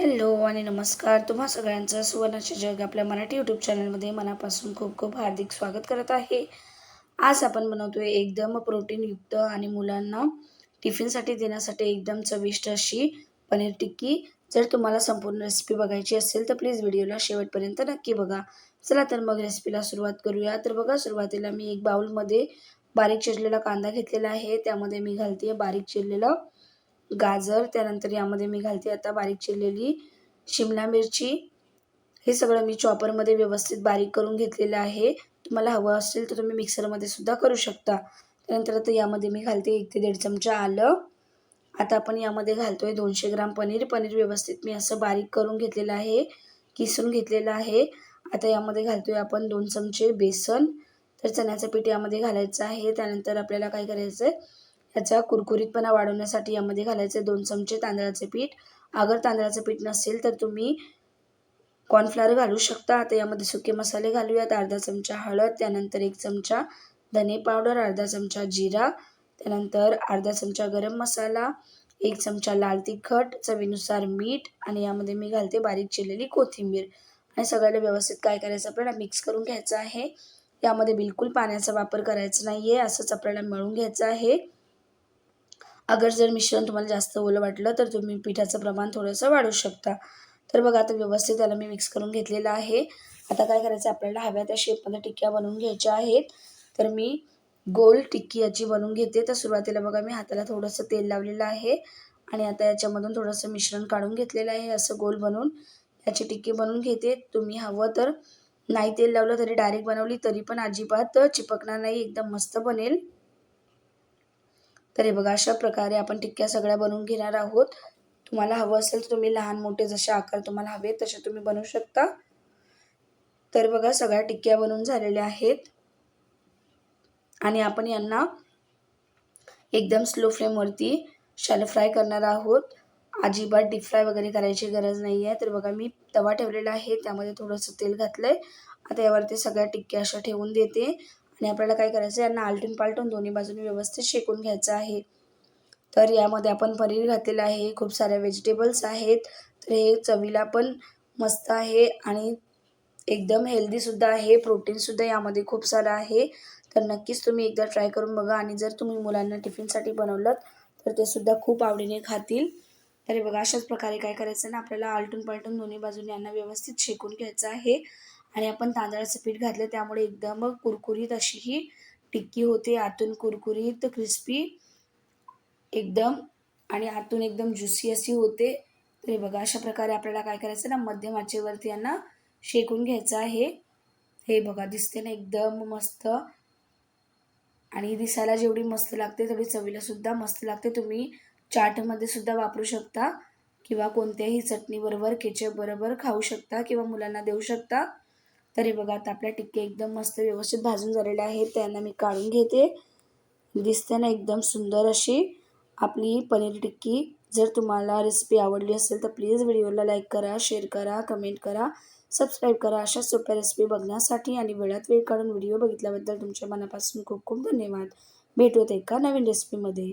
Hello आणि नमस्कार. तुम्हा सगळ्यांचं सुवर्णाचे जग आपल्या मराठी यूट्यूब चॅनलमध्ये मनापासून खूप खूप हार्दिक स्वागत करत आहे. आज आपण बनवतोय एकदम प्रोटीनयुक्त आणि मुलांना टिफिनसाठी देण्यासाठी एकदम चविष्ट अशी पनीर टिक्की. जर तुम्हाला संपूर्ण रेसिपी बघायची असेल तर प्लीज व्हिडिओला शेवटपर्यंत नक्की बघा. चला तर मग रेसिपीला सुरुवात करूया. तर बघा सुरुवातीला मी एक बाउलमध्ये बारीक चिरलेला कांदा घेतलेला आहे. त्यामध्ये मी घालते बारीक चिरलेलं गाजर त्यानंतर यामध्ये मी घालते आता बारीक चिरलेली शिमला मिरची. हे सगळं मी चॉपरमध्ये व्यवस्थित बारीक करून घेतलेलं आहे. तुम्हाला हवं असेल तर तुम्ही मिक्सरमध्ये सुद्धा करू शकता. त्यानंतर आता यामध्ये मी घालते एक ते दीड चमचा आलं. आता आपण यामध्ये घालतोय दोनशे ग्राम पनीर. पनीर व्यवस्थित मी असं बारीक करून घेतलेलं आहे. किसून घेतलेलं आहे. आता यामध्ये घालतोय आपण दोन चमचे बेसन. तर चण्याचं पीठ यामध्ये घालायचं आहे. त्यानंतर आपल्याला काय करायचं आहे याचा कुरकुरीतपणा वाढवण्यासाठी यामध्ये घालायचे दोन चमचे तांदळाचे पीठ. अगर तांदळाचं पीठ नसेल तर तुम्ही कॉर्नफ्लॉवर घालू शकता. आता यामध्ये सुके मसाले घालूयात. अर्धा चमचा हळद त्यानंतर एक चमचा धने पावडर अर्धा चमचा जिरा त्यानंतर अर्धा चमचा गरम मसाला एक चमचा लाल तिखट चवीनुसार मीठ आणि यामध्ये मी घालते बारीक चिरलेली कोथिंबीर. आणि सगळ्याला व्यवस्थित काय करायचं आपल्याला मिक्स करून घ्यायचं आहे. यामध्ये बिलकुल पाण्याचा वापर करायचा नाही आहे असंच आपल्याला मिळून घ्यायचं आहे. अगर जर मिश्रण तुम्हाला जास्त ओलं वाटलं तर तुम्ही पिठाचं प्रमाण थोडंसं वाढवू शकता. तर बघा आता व्यवस्थित त्याला मी मिक्स करून घेतलेलं आहे. आता काय करायचं आपल्याला हव्या त्या शेपमध्ये टिक्क्या बनवून घ्यायच्या आहेत. तर मी गोल टिक्की याची बनवून घेते. तर सुरुवातीला बघा मी हाताला थोडंसं तेल लावलेलं आहे. आणि आता याच्यामधून थोडंसं मिश्रण काढून घेतलेलं आहे. असं गोल बनवून याची टिक्की बनवून घेते. तुम्ही हवं तर नाही तेल लावलं तरी डायरेक्ट बनवली तरी पण अजिबात चिपकणार नाही. एकदम मस्त बनेल. तर हे बघा अशा प्रकारे आपण टिक्क्या सगळ्या बनवून घेणार आहोत. तुम्हाला हवं असेल तर तुम्ही लहान मोठे जसे आकार तुम्हाला हवे तसे तुम्ही बनवू शकता. तर बघा सगळ्या टिक्क्या बनवून झालेल्या आहेत. आणि आपण यांना एकदम स्लो फ्लेमवरती शाल फ्राय करणार आहोत. अजिबात डीप फ्राय वगैरे करायची गरज नाही आहे. तर बघा मी तवा ठेवलेला आहे. त्यामध्ये थोडंसं तेल घातलं आहे आता यावरती सगळ्या टिक्क्या अशा ठेवून देते. आणि आपल्याला काय करायचं यांना आलटून पालटून दोन्ही बाजूने व्यवस्थित शेकून घ्यायचं आहे. तर यामध्ये आपण पनीर घातलेलं आहे खूप साऱ्या व्हेजिटेबल्स आहेत. तर हे चवीला पण मस्त आहे आणि एकदम हेल्दीसुद्धा आहे प्रोटीनसुद्धा यामध्ये खूप सारं आहे. तर नक्कीच तुम्ही एकदा ट्राय करून बघा आणि जर तुम्ही मुलांना टिफिनसाठी बनवलं तर ते सुद्धा खूप आवडीने खातील. तर बघा अशाच प्रकारे काय करायचं ना आपल्याला आलटून पालटून दोन्ही बाजूने यांना व्यवस्थित शेकून घ्यायचं आहे. आणि आपण तांदळाचं पीठ घातलं त्यामुळे एकदम कुरकुरीत अशी ही टिक्की होते. आतून कुरकुरीत क्रिस्पी एकदम आणि आतून एकदम ज्युसी अशी होते. तर हे बघा अशा प्रकारे आपल्याला काय करायचं ना मध्यम आचेवरती यांना शेकून घ्यायचं आहे. हे बघा दिसते ना एकदम मस्त. आणि दिसायला जेवढी मस्त लागते तेवढी चवीला सुद्धा मस्त लागते. तुम्ही चाटमध्ये सुद्धा वापरू शकता किंवा कोणत्याही चटणीबरोबर केचप बरोबर खाऊ शकता किंवा मुलांना देऊ शकता. तरी बघा आता आपल्या टिक्के एकदम मस्त व्यवस्थित भाजून झालेल्या आहेत. त्यांना मी काढून घेते. दिसते ना एकदम सुंदर अशी आपली पनीर टिक्की. जर तुम्हाला रेसिपी आवडली असेल तर प्लीज व्हिडिओला लाईक करा शेअर करा कमेंट करा सबस्क्राईब करा. अशा सोप्या रेसिपी बघण्यासाठी आणि वेळात वेळ काढून व्हिडिओ बघितल्याबद्दल तुमच्या मनापासून खूप खूप धन्यवाद. भेटूत एका नवीन रेसिपीमध्ये